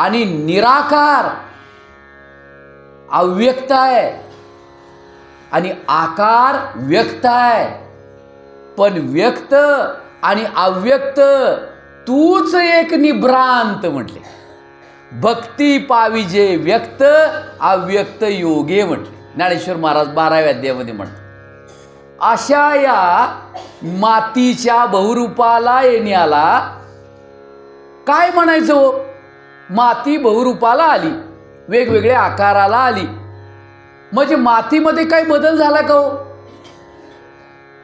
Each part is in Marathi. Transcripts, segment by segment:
आणि निराकार. अव्यक्त आहे. आणि आकार व्यक्त आहे. पण व्यक्त आणि अव्यक्त तूच एक निभ्रांत म्हटले. भक्ती पाविजे व्यक्त अव्यक्त योगे म्हटले. ज्ञानेश्वर महाराज बाराव्या अध्यायामध्ये म्हणतात. अशा या मातीच्या बहुरूपाला येण्याला काय म्हणायचं हो? माती बहुरूपाला आली. वेगवेगळ्या आकाराला आली. म्हणजे मातीमध्ये काही बदल झाला का हो?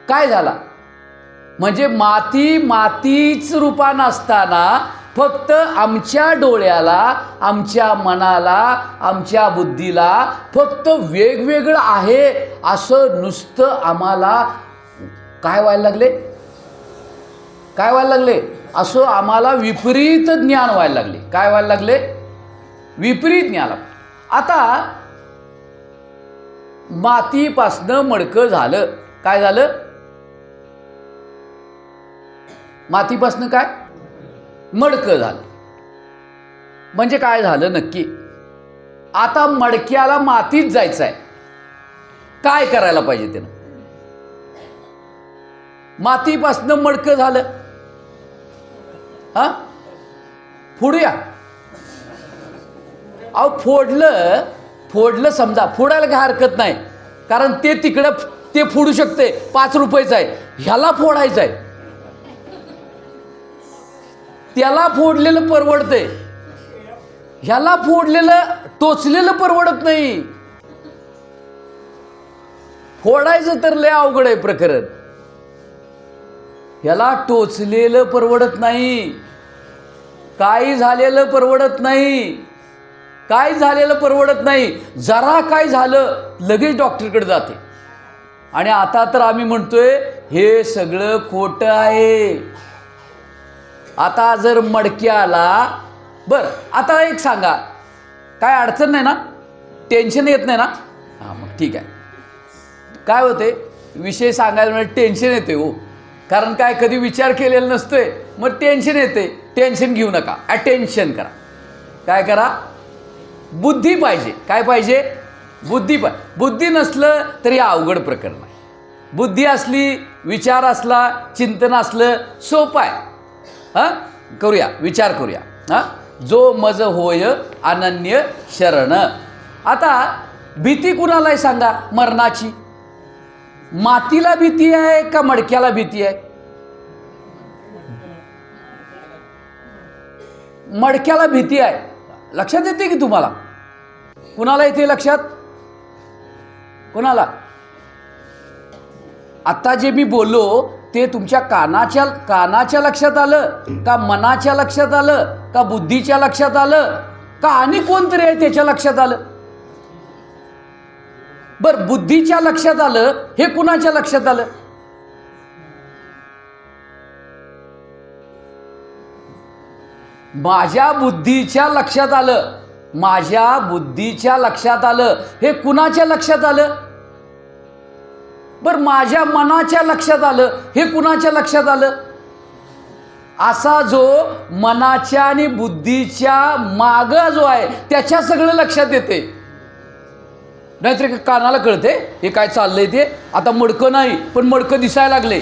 काय झाला? म्हणजे माती मातीच रूपा नसताना फक्त आमच्या डोळ्याला आमच्या मनाला आमच्या बुद्धीला फक्त वेगवेगळं आहे असं नुसतं आम्हाला काय व्हायला लागले? काय व्हायला लागले? असं आम्हाला विपरीत ज्ञान व्हायला लागले. काय व्हायला लागले? विपरीत ज्ञान. आता मातीपासनं मडकं झालं. काय झालं? मातीपासनं काय? मडकं झालं. म्हणजे काय झालं नक्की? आता मडक्याला मातीत जायचं आहे काय करायला पाहिजे त्यानं? मातीपासनं मडकं झालं. हा? फोडूया. अहो फोडलं फोडलं समजा. फोडायला काय हरकत नाही. कारण ते तिकडं ते फोडू शकते. पाच रुपयाचं आहे. ह्याला फोडायचं आहे. त्याला फोडलेलं परवडते ह्याला फोडलेलं टोचलेलं परवडत नाही. फोडायचं तर लय अवघड आहे प्रकरण. याला टोचलेलं परवडत नाही. काही झालेलं परवडत नाही. काय झालेलं परवडत नाही. जरा काय झालं लगेच डॉक्टरकडे जाते. आणि आता तर आम्ही म्हणतोय हे सगळं खोटं आहे. आता जर मडक्याला बरं आता एक सांगा. काय अडचण नाही ना? टेन्शन येत नाही ना? हां मग ठीक आहे. काय होते विषय सांगायला म्हणजे टेन्शन येते हो. कारण काय कधी विचार केलेला नसतोय मग टेन्शन येते. टेन्शन घेऊ नका. अटेन्शन करा. काय करा? बुद्धी पाहिजे. काय पाहिजे? बुद्धी पाहिजे बुद्धी नसलं तरी अवघड प्रकरण आहे. बुद्धी असली विचार असला चिंतन असलं सोपं आहे. हां? करूया. विचार करूया. हां? जो मज होय अनन्य शरण. आता भीती कुणालाही सांगा? मरणाची. मातीला भीती आहे का मडक्याला भीती आहे? मडक्याला भीती आहे. लक्षात येते की तुम्हाला? कुणाला येते लक्षात? कुणाला? आता जे मी बोललो ते तुमच्या कानाच्या कानाच्या लक्षात आलं का मनाच्या लक्षात आलं का बुद्धीच्या लक्षात आलं का आणि कोणतरी आहे त्याच्या लक्षात आलं? बर बुद्धीच्या लक्षात आलं हे कुणाच्या लक्षात आलं? माझ्या बुद्धीच्या लक्षात आलं. माझ्या बुद्धीच्या लक्षात आलं. हे कुणाच्या लक्षात आलं? बर माझ्या मनाच्या लक्षात आलं. हे कुणाच्या लक्षात आलं? असा जो मनाच्या आणि बुद्धीच्या माग जो आहे त्याच्या सगळं लक्षात येते. नाहीतर कानाला कळते हे काय चाललंय ते. आता मडकं नाही पण मडकं दिसायला लागले.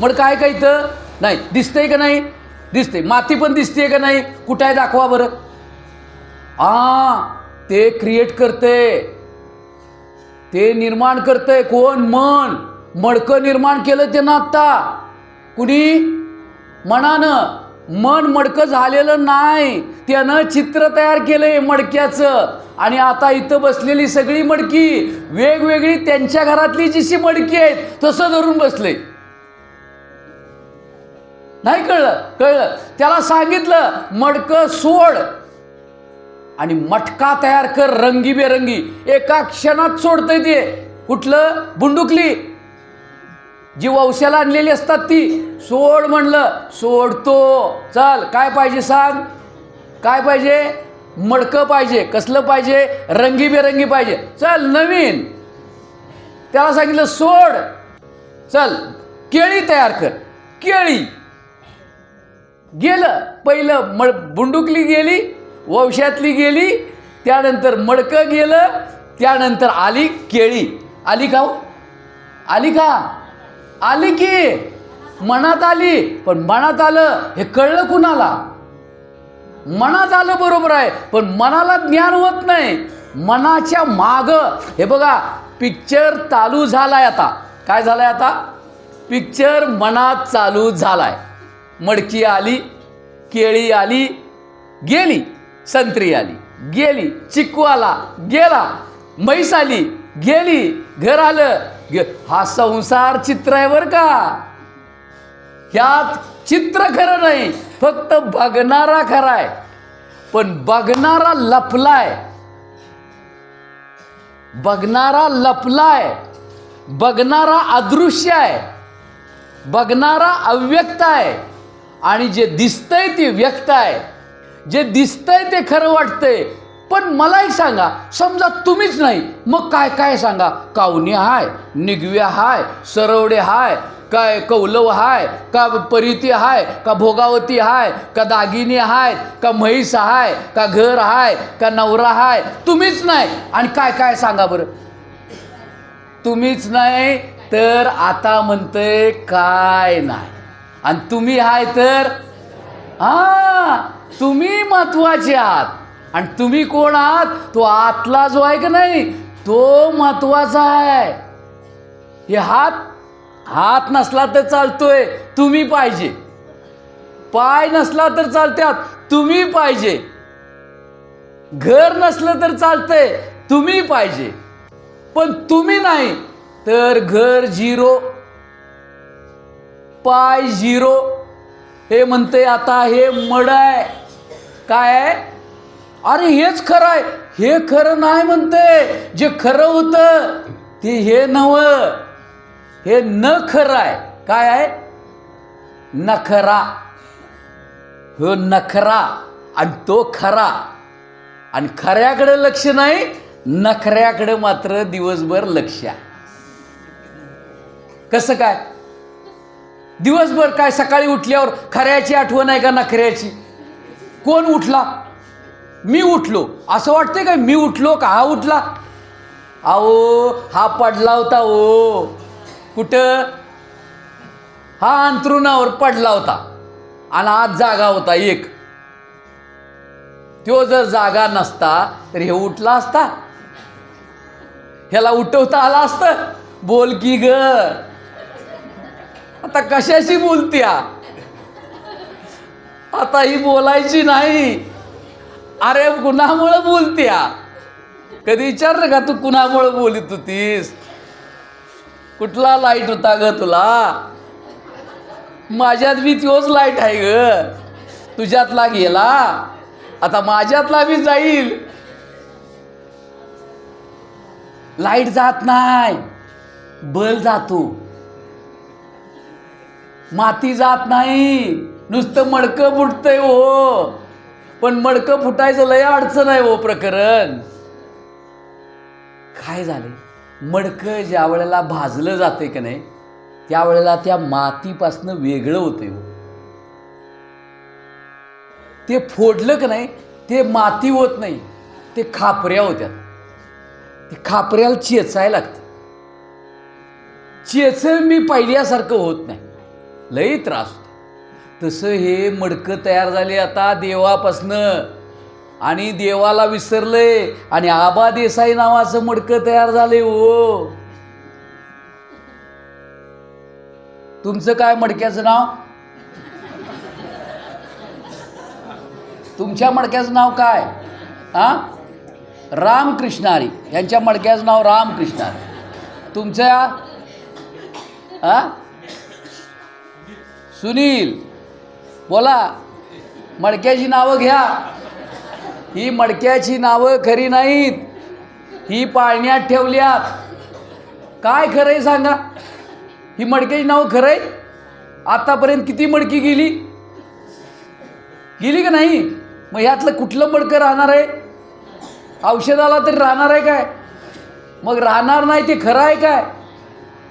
मडकं आहे का इथं? नाही. दिसतंय का नाही? दिसते माती पण दिसते का नाही? कुठं आहे दाखवा बरं. आ ते क्रिएट करते ते निर्माण करतंय कोण? मन. मडकं निर्माण केलं त्यानं आत्ता. कुणी? मनानं. मन मडकं झालेलं नाही. त्यानं चित्र तयार केलंय मडक्याचं. आणि आता इथं बसलेली सगळी मडकी वेगवेगळी त्यांच्या घरातली जशी मडकी आहेत तसं धरून बसले. नाही कळलं? कळलं. त्याला सांगितलं मडकं सोड. आणि मटका तयार कर रंगीबेरंगी. एका क्षणात सोडतंय ते. कुठलं? बुंडुकली. जी वंशाला आणलेली असतात ती. सोड म्हणलं सोडतो. चल काय पाहिजे सांग? काय पाहिजे? मडकं पाहिजे. कसलं पाहिजे? रंगीबेरंगी पाहिजे. चल नवीन. त्याला सांगितलं सोड. चल केळी तयार कर. केळी. गेलं. पहिलं मड बुंडुकली गेली वंशातली गेली त्यानंतर मडकं गेलं त्यानंतर आली केळी. आली का हो? आली का? आली की? मनात आली पण मनात आलं हे कळलं कुणाला? मनात आलं बरोबर आहे पण मनाला ज्ञान होत नाही. मनाच्या माग हे बघा पिक्चर चालू झालाय आता. काय झालाय आता? पिक्चर मनात चालू झालाय. मडकी आली केळी आली गेली संत्री आली गेली चिकू आला गेला म्हैस आली गेली घर आलं हा संसार चित्र आहे बरं का. ह्यात चित्र खरं नाही फक्त बघणारा खरा आहे. पण बघणारा लपलाय. बघणारा लपलाय. बघणारा अदृश्य आहे. बघणारा अव्यक्त आहे. आणि जे दिसतंय ते व्यक्त आहे. जे दिसतंय ते खरं वाटतंय. पण मला एक सांगा समजा तुम्हीच नाही मग काय काय सांगा? कावणी हाय निगव्या हाय सरवडे हाय काय कौलव हाय का परिती हाय का भोगावती हाय का दागिनी हाय का म्हैस हाय का घर हाय का नवरा हाय तुम्हीच नाही. आणि काय काय सांगा बरं? तुम्हीच नाही तर आता म्हणतंय काय नाही. आणि तुम्ही हाय तर हा तुम्ही महत्त्वाचे आहात. आणि तुम्ही कोण आहात? तो आतला जो आहे का नाही तो महत्त्वाचा आहे. हे हात हात नसला तर चालतोय तुम्ही पाहिजे. पाय नसला तर चालत्यात तुम्ही पाहिजे. घर नसलं तर चालतंय तुम्ही पाहिजे. पण तुम्ही नाही तर घर झिरो. पाय झिरो. हे म्हणते आता हे मड आहे. काय आहे? अरे हेच खरं आहे. हे खरं नाही म्हणते. जे खरं होतं ते हे नवं हे न खरं आहे. काय आहे? नखरा. हो नखरा. आणि तो खरा. आणि खऱ्याकडे लक्ष नाही नखऱ्याकडे मात्र दिवसभर लक्ष आहे. कसं काय? दिवसभर काय? सकाळी उठल्यावर खऱ्याची आठवण आहे का नखऱ्याची? कोण उठला? मी उठलो. असं वाटतंय काय? मी उठलो का? हा उठला. अहो हा पडला होता ओ कुठं? हा अंथरुणावर पडला होता. आणि आज जागा होता एक. तो जर जागा नसता तर हे उठला असता. ह्याला उठवता आला असतं. बोल की ग. आता कशाशी बोलत्या? आता ही बोलायची नाही. अरे कुणामुळं बोलत्या. कधी विचारलं का तू कुणामुळं बोलित होतीस? कुठला लाइट होता ग तुला? माझ्यात बी तोच लाइट आहे ग. तुझ्यातला गेला? आता माझ्यातला बी जाईल. लाइट जात नाही. बल जातो. माती जात नाही. नुसतं मडकं फुटतंय हो. पण मडकं फुटायचं लय अडचण आहे हो प्रकरण. काय झाले? मडकं ज्या वेळेला भाजलं जाते का नाही त्यावेळेला त्या मातीपासनं वेगळं होते हो. ते फोडलं का नाही ते माती होत नाही ते खापऱ्या होत्या ते खापऱ्याला चेचाय लागतं. चेच मी पहिल्यासारखं होत नाही. लई त्रास होतो. तसं हे मडकं तयार झाले आता देवापासनं. आणि देवाला विसरलंय. आणि आबा देसाई नावाचं मडकं तयार झाले हो. तुमचं काय मडक्याचं नाव? तुमच्या मडक्याचं नाव काय? हा रामकृष्णारी. यांच्या मडक्याचं नाव रामकृष्णारी. तुमच्या? हा सुनील. बोला मडक्याची नावं घ्या. ही मडक्याची नावं खरी नाहीत. ही पाळण्यात ठेवल्यात. काय खरं आहे सांगा? ही मडक्याची नावं खरं आहे आतापर्यंत किती मडकी गेली? गेली का नाही? मग ह्यातलं कुठलं मडकं राहणार आहे? औषधाला तरी राहणार आहे काय? मग राहणार नाही ते खरं आहे काय?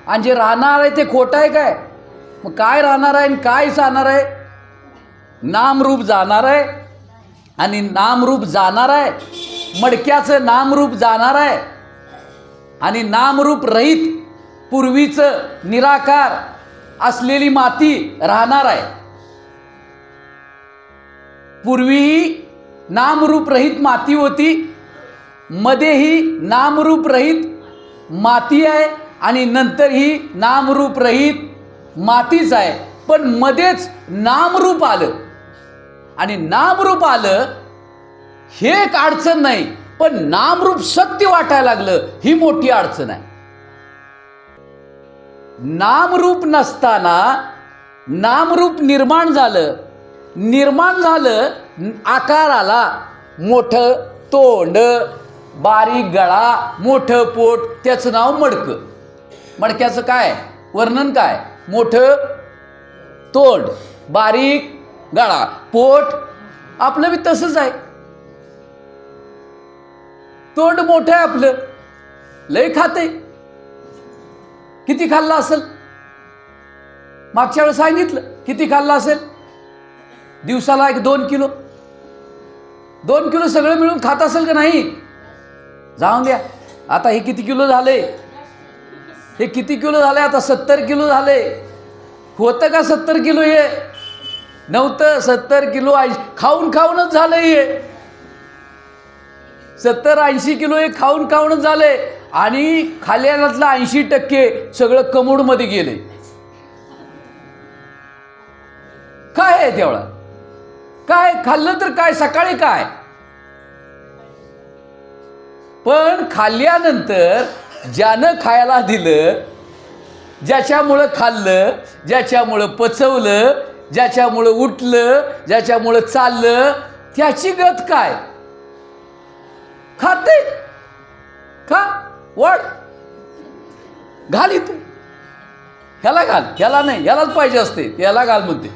आणि जे राहणार आहे ते खोटं आहे काय? मग काय राहणार आहे आणि काय सांगणार आहे? नामरूप जाणार आहे आणि नामरूप जाणार आहे. मडक्याचं नामरूप जाणार आहे. आणि नामरूप रहित पूर्वीचं निराकार असलेली माती राहणार आहे. पूर्वीही नामरूप रहित माती होती. मध्येही नामरूप रहित माती आहे आणि नंतर ही नामरूप रहित मातीच आहे. पण मध्येच नामरूप आलं. आणि नामरूप आलं हे एक अडचण नाही पण नामरूप सत्य वाटायला लागलं ही मोठी अडचण आहे. नामरूप नसताना नामरूप निर्माण झालं. निर्माण झालं आकार आला मोठं तोंड बारीक गळा मोठं पोट त्याचं नाव मडकं. मडक्याचं काय? वर्णन काय? मोठं तोंड बारीक गळा पोट आपलं बी तसंच आहे. तोंड मोठं आहे आपलं. लय खाते किती खाल्लं असेल? मागच्या वेळेस सांगितलं किती खाल्लं असेल? दिवसाला एक दोन किलो. दोन किलो सगळं मिळून खात असेल का नाही? जाऊन द्या. आता हे किती किलो झाले? हे किती किलो झाले? आता सत्तर किलो झाले. होतं का सत्तर किलो हे? नव्हतं सत्तर किलो ऐंशी खाऊन खाऊनच झालं हे. सत्तर ऐंशी किलो हे खाऊन खाऊनच झालंय. आणि खाल्यातलं ऐंशी टक्के सगळं कमोडमध्ये गेले काय आहे तेवढा? काय खाल्लं तर काय सकाळी काय? पण खाल्ल्यानंतर ज्यानं खायला दिलं ज्याच्यामुळं खाल्लं ज्याच्यामुळं पचवलं ज्याच्यामुळं उठलं ज्याच्यामुळं चाललं त्याची गत काय? खाते खा वाढ. घाल इथे ह्याला घाल ह्याला नाही ह्यालाच पाहिजे असते याला घाल म्हणते.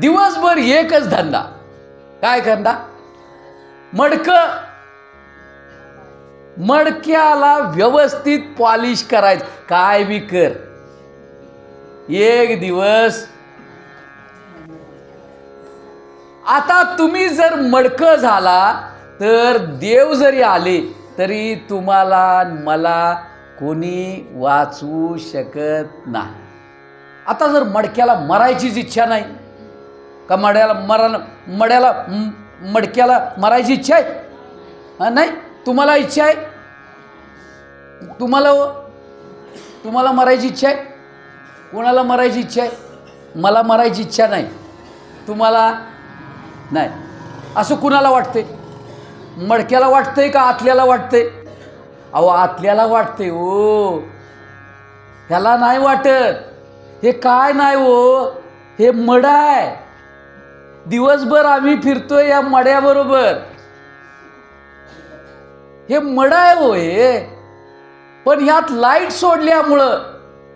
दिवसभर एकच धंदा. काय धंदा? मडक. मडक्याला व्यवस्थित पॉलिश करायचं. काय बी कर. एक दिवस आता तुम्ही जर मडकं झाला तर देव जरी आले तरी तुम्हाला मला कोणी वाचवू शकत नाही. आता जर मडक्याला मरायचीच इच्छा नाही का मड्याला मरा मड्याला मडक्याला मरायची इच्छा आहे? हा, नाही? तुम्हाला इच्छा आहे? तुम्हाला हो? तुम्हाला मरायची इच्छा आहे? कोणाला मरायची इच्छा आहे? मला मरायची इच्छा नाही. तुम्हाला नाही. असं कुणाला वाटते मडक्याला वाटतंय का आतल्याला वाटतंय? अहो आतल्याला वाटते ओ हो. ह्याला नाही वाटत. हे काय नाही हो? हे मड आहे. दिवसभर आम्ही फिरतोय या मड्याबरोबर. हे मड आहे हो हे. पण ह्यात लाइट सोडल्यामुळं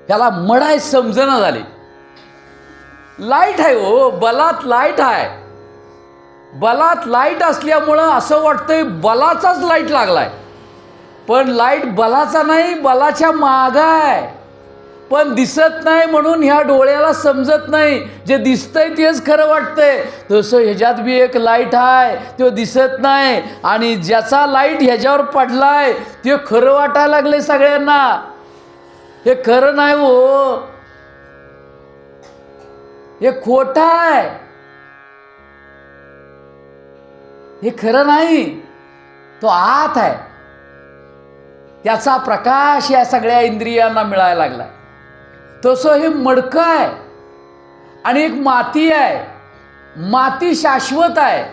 ह्याला मडाय समजणं झाली. लाइट आहे हो बलात लाइट आहे. बलात लाइट असल्यामुळं असं वाटतंय बलाचाच लाइट लागलाय. पण लाइट बलाचा नाही बलाच्या माग आहे पण दिसत नाही म्हणून ह्या डोळ्याला समजत नाही. जे दिसतंय तेच खरं वाटतंय. तसं ह्याच्यात बी एक लाइट आहे तो दिसत नाही. आणि ज्याचा लाइट ह्याच्यावर पडलाय ते खरं वाटायला लागले सगळ्यांना. हे खरं नाही हो. हे खोटं आहे हे खरं नाही. तो आत आहे. त्याचा प्रकाश या सगळ्या इंद्रियांना मिळायला लागला तसं हे मडकं आहे. आणि एक माती आहे. माती शाश्वत आहे.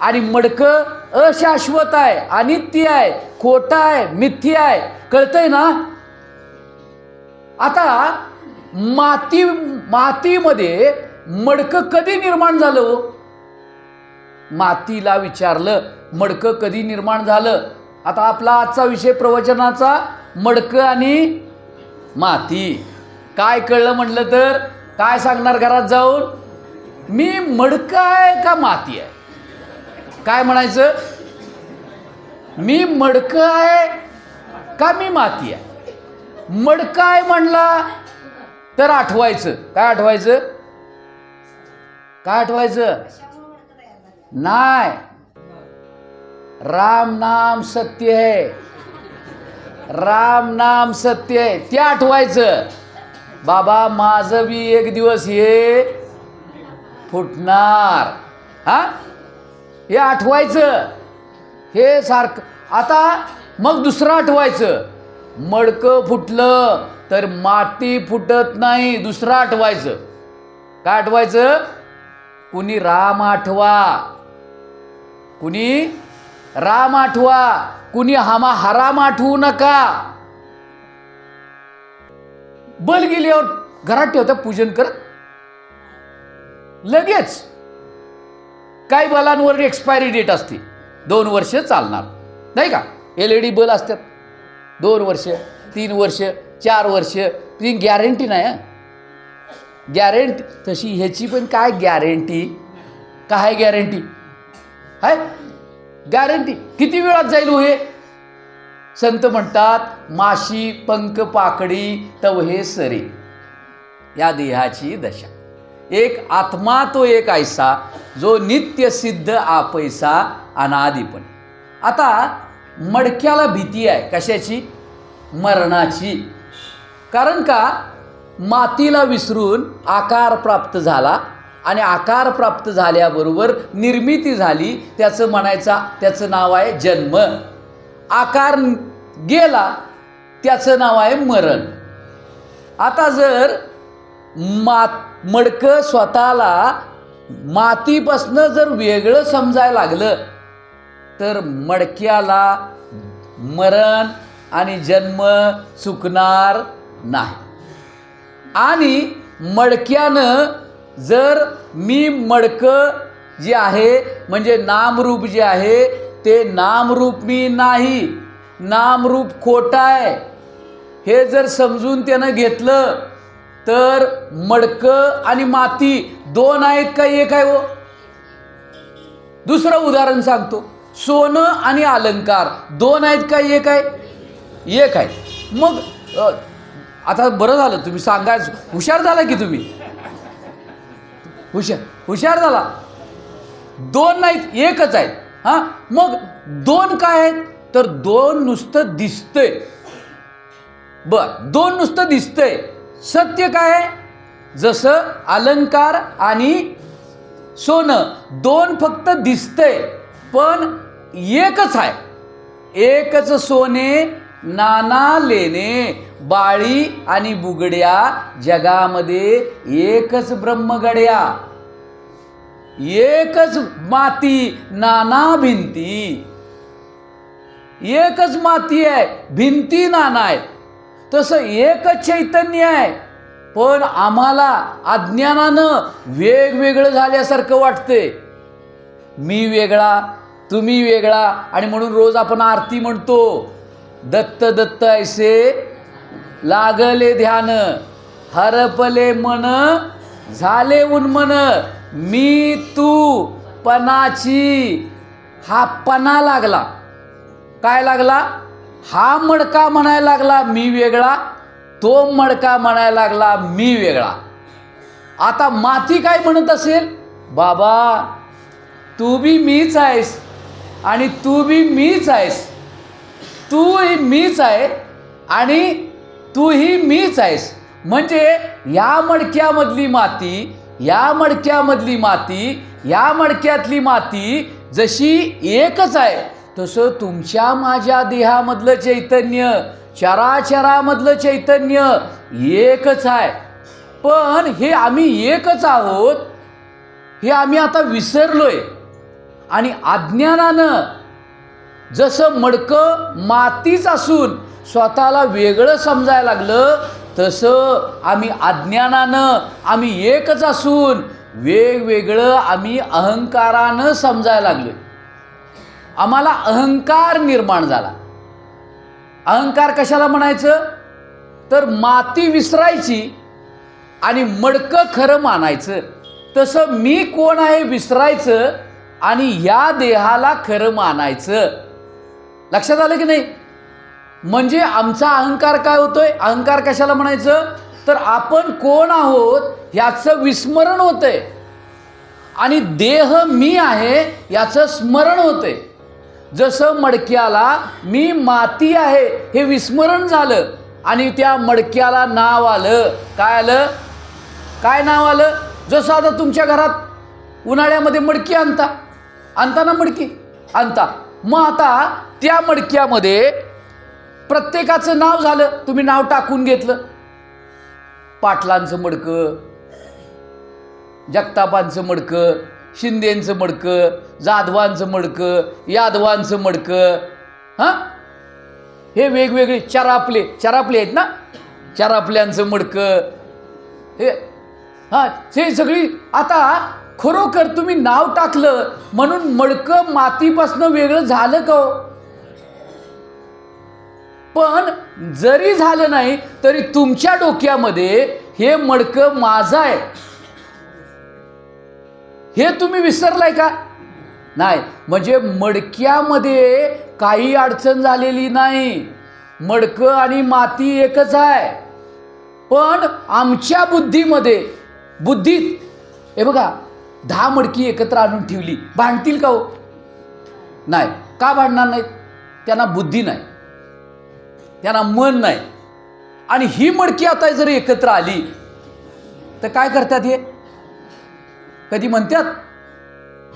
आणि मडकं अशाश्वत आहे. अनित्य आहे. खोटं आहे. मिथ्य आहे. कळतंय ना? आता माती मातीमध्ये मडकं कधी निर्माण झालं हो? मातीला विचारलं मडकं कधी निर्माण झालं? आता आपला आजचा विषय प्रवचनाचा मडकं आणि माती. काय कळलं म्हटलं तर काय सांगणार घरात जाऊन? मी मडकं आहे का माती आहे? काय म्हणायचं? मी मडकं आहे का मी माती आहे? मडकं आहे म्हणला तर आठवायचं. काय आठवायचं? काय आठवायचं? नाही राम नाम सत्य आहे राम नाम सत्य आहे ते आठवायचं. बाबा माझं बी एक दिवस हे फुटणार. हा? हे आठवायचं. हे सारखं. आता मग दुसरं आठवायचं. मडकं फुटलं तर माती फुटत नाही. दुसरं आठवायचं. काय आठवायचं? कुणी राम आठवा. कुणी राम आठवा कुणी हामा हराम आठवू नका. बल गेल्यावर घरात ठेवता पूजन करत? लगेच. काही बलांवर एक्सपायरी डेट असते? दोन वर्ष चालणार. नाही का? एल ई डी बल असतात. दोन वर्ष तीन वर्ष चार वर्ष. ती गॅरंटी नाही गॅरंटी तशी ह्याची पण काय गॅरंटी काय गॅरंटी आहे गॅरंटी किती वेळात जाईल हो हे? संत म्हणतात माशी पंख पाकडी तव हे सरे. या देहाची दशा. एक आत्मा तो एक ऐसा जो नित्य सिद्ध आपैसा अनादिपणे. आता मडक्याला भीती आहे. कशाची? मरणाची. कारण का? मातीला विसरून आकार प्राप्त झाला आणि आकार प्राप्त झाल्याबरोबर निर्मिती झाली. त्याचं म्हणायचा त्याचं नाव आहे जन्म. आकार गेला त्याचं नाव आहे मरण. आता जर मात मडकं स्वतःला मातीपासनं जर वेगळं समजायला लागलं तर मडक्याला मरण आणि जन्म चुकणार नाही. आणि मडक्यानं जर मी मडकं जे आहे म्हणजे नामरूप जे आहे ते नामरूप मी नाही नामरूप खोटं आहे. हे जर समजून त्यानं घेतलं तर मडकं आणि माती दोन आहेत का एक आहे हो? दुसरं उदाहरण सांगतो. सोनं आणि अलंकार दोन आहेत का एक आहे? एक आहे. मग आता बरं झालं तुम्ही सांगायचं हुशार झाला की तुम्ही. हुशार हुशार झाला. दोन नाहीत एकच आहेत. हां? मग दोन काय आहेत? तर दोन नुसतं दिसतंय. बर दोन नुसतं दिसतंय. सत्य काय आहे? जसं अलंकार आणि सोनं दोन फक्त दिसतंय पण एकच आहे. एकच सोने नाना लेणे बाळी आणि बुगड्या जगामध्ये एकच ब्रह्मगड्या. एकच माती नाना भिंती. एकच माती आहे भिंती नाना आहे. तसं एकच चैतन्य आहे. पण आम्हाला अज्ञानानं वेगवेगळं झाल्यासारखं वाटतंय. मी वेगळा तुम्ही वेगळा आणि म्हणून रोज आपण आरती म्हणतो. दत्त दत्त ऐसे लागले ध्यान हरपले मन झाले उन्मन मी तू पणाची हा पणा लागला. काय लागला? हा मडका म्हणायला लागला मी वेगळा. तो मडका म्हणायला लागला मी वेगळा. आता माती काय म्हणत असेल? बाबा तू बी मीच आहेस आणि तू बी मीच आहेस. तू ही मीच आहे आणि तूही मीच आहेस. म्हणजे या मडक्यामधली माती या मडक्यामधली माती या मडक्यातली माती जशी एकच आहे तसं तुमच्या माझ्या देहामधलं चैतन्य चराचरामधलं चैतन्य एकच आहे. पण हे आम्ही एकच आहोत हे आम्ही आता विसरलोय. आणि अज्ञानानं जसं मडकं मातीच असून स्वतःला वेगळं समजायला लागलं तसं आम्ही अज्ञानानं आम्ही एकच असून वेगवेगळं आम्ही अहंकारानं समजायला लागलो आम्हाला अहंकार निर्माण झाला. अहंकार कशाला म्हणायचं? तर माती विसरायची आणि मडकं खरं मानायचं. तसं मी कोण आहे विसरायचं आणि या देहाला खरं मानायचं. लक्षात आलं की नाही? म्हणजे आमचा अहंकार काय होतोय? अहंकार कशाला म्हणायचं? तर आपण कोण आहोत याचं विस्मरण होतंय. आणि देह मी आहे याचं स्मरण होते जसं मडक्याला मी माती आहे हे विस्मरण झालं आणि त्या मडक्याला नाव आलं. काय आलं? काय नाव आलं? जसं आता तुमच्या घरात उन्हाळ्यामध्ये मडकी आणता. आणता ना मडकी? आणता. मग आता त्या मडक्यामध्ये प्रत्येकाचं नाव झालं. तुम्ही नाव टाकून घेतलं. पाटलांचं मडकं जगतापांचं मडकं शिंदेंचं मडकं जाधवांचं मडकं यादवांचं मडकं हां? हे वेगवेगळे चरापले चरापले आहेत ना? चरापल्यांचं मडकं हे हां हे सगळी आता खरोखर तुम्ही नाव टाकलं म्हणून मडकं मातीपासनं वेगळं झालं का हो? पण जरी झालं नाही तरी तुमच्या डोक्यामध्ये हे मडकं माझं आहे. हे तुम्ही विसरलाय का? नाही म्हणजे मडक्यामध्ये काही अडचण झालेली नाही. मडकं आणि माती एकच आहे. पण आमच्या बुद्धीमध्ये बुद्धीत हे बघा दहा मडकी एकत्र आणून ठेवली. भांडतील का हो? नाही. का भांडणार नाहीत? त्यांना बुद्धी नाही. त्यांना मन नाही. आणि ही मडकी आता जर एकत्र आली तर काय करतात हे? कधी म्हणतात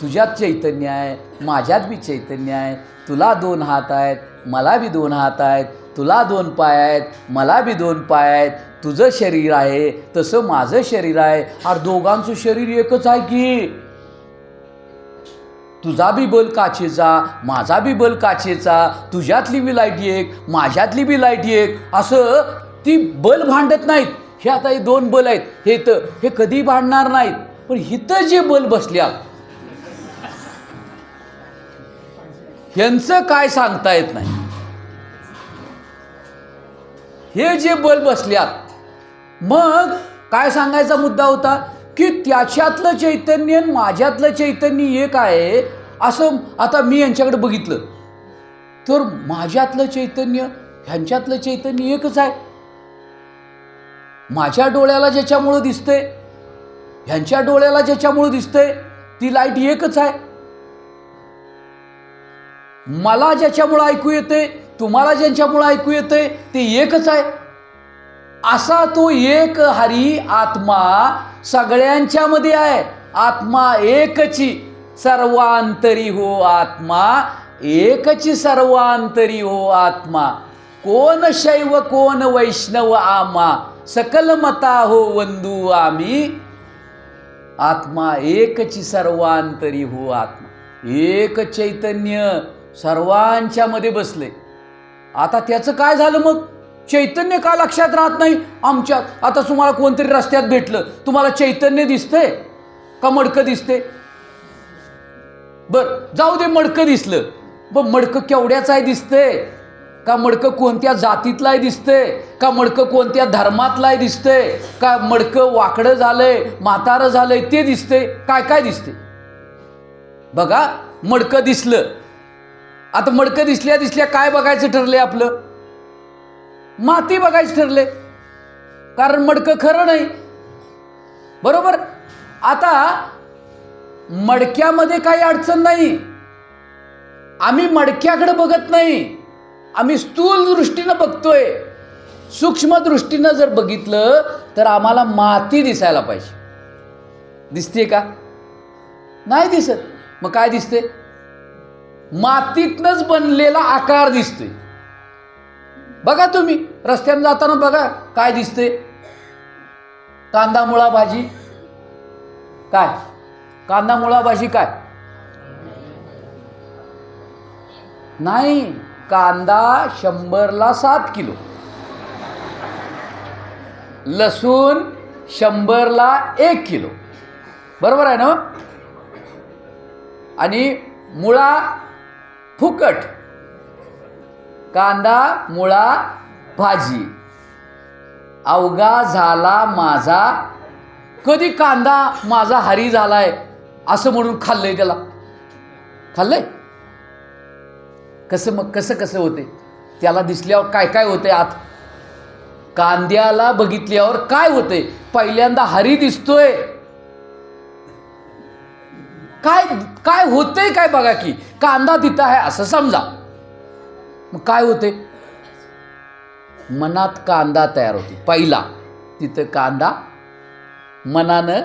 तुझ्यात चैतन्य आहे माझ्यात बी चैतन्य आहे तुला दोन हात आहेत मला बी दोन हात आहेत तुला दोन पाय आहेत मला बी दोन पाय आहेत. तुझं शरीर आहे तसं माझं शरीर आहे. अरे दोघांचं शरीर एकच आहे की? तुझा बी बल काचेचा माझा बी बल काचेचा तुझ्यातली बी लाइट एक माझ्यातली बी लाइट एक. असं ती बल भांडत नाहीत. हे आता हे दोन बल आहेत. हे तर हे कधी भांडणार नाहीत. पण हिथं जे बल बसल्या. यांचं काय सांगता येत नाही? हे जे बल बसल्यात. मग काय सांगायचा मुद्दा होता? की त्याच्यातलं चैतन्य माझ्यातलं चैतन्य एक आहे असं आता मी यांच्याकडे बघितलं. तर माझ्यातलं चैतन्य ह्यांच्यातलं चैतन्य एकच आहे. माझ्या डोळ्याला ज्याच्यामुळं दिसतंय ह्यांच्या डोळ्याला ज्याच्यामुळं दिसतंय ती लाइट एकच आहे. मला ज्याच्यामुळं ऐकू येते तुम्हाला ज्यांच्यामुळं ऐकू येतंय ते एकच आहे. असा तो एक हरी आत्मा सगळ्यांच्या मध्ये आहे. आत्मा एकची सर्वांतरी हो आत्मा. एकची सर्वांतरी हो आत्मा. कोण शैव कोण वैष्णव आमा. सकल मता हो वंदू आम्ही आत्मा एकची सर्वांतरी हो आत्मा. एक चैतन्य सर्वांच्या मध्ये बसले. आता त्याचं काय झालं मग? चैतन्य का लक्षात राहत नाही? आमच्यात आता तुम्हाला कोणतरी रस्त्यात भेटलं. तुम्हाला चैतन्य दिसतंय? का मडकं दिसते बर जाऊ दे मडकं दिसलं. ब मडकं केवढ्याच आहे दिसतंय? का मडकं कोणत्या जातीतलाय दिसतंय? का मडकं कोणत्या धर्मातलाय दिसतंय? का मडकं वाकडं झालंय म्हातारं झालंय ते दिसतंय? काय काय दिसते बघा मडकं दिसलं. आता मडकं दिसल्या दिसल्या काय बघायचं ठरलंय आपलं? माती बघायचं ठरले कारण मडकं खरं नाही. बरोबर? आता मडक्यामध्ये काही अडचण नाही. आम्ही मडक्याकडे बघत नाही. आम्ही स्थूल दृष्टीनं बघतोय. सूक्ष्म दृष्टीनं जर बघितलं तर आम्हाला माती दिसायला पाहिजे. दिसते का? नाही दिसत. मग काय दिसते मातीतनच बनलेला आकार दिसतोय. बघा तुम्ही रस्त्याने जाताना बघा काय दिसते कांदा मुळा भाजी काय? कांदा मुळा भाजी काय? नाही कांदा शंभरला सात किलो. लसूण शंभरला एक किलो. बरोबर आहे ना? आणि मुळा फुकट. कांदा मुळा भाजी. अवघा झाला माझा. कधी कांदा माझा हरी झालाय असं म्हणून खाल्लंय त्याला. खाल्लंय? कसं मग कसं कसं होते त्याला दिसल्यावर काय काय होते आत? कांद्याला बघितल्यावर काय होते पहिल्यांदा हरी दिसतोय. काय काय होतंय काय बघा की कांदा तिथं आहे असं समजा. मग काय होते मनात कांदा तयार होते. पहिला तिथं कांदा मनानं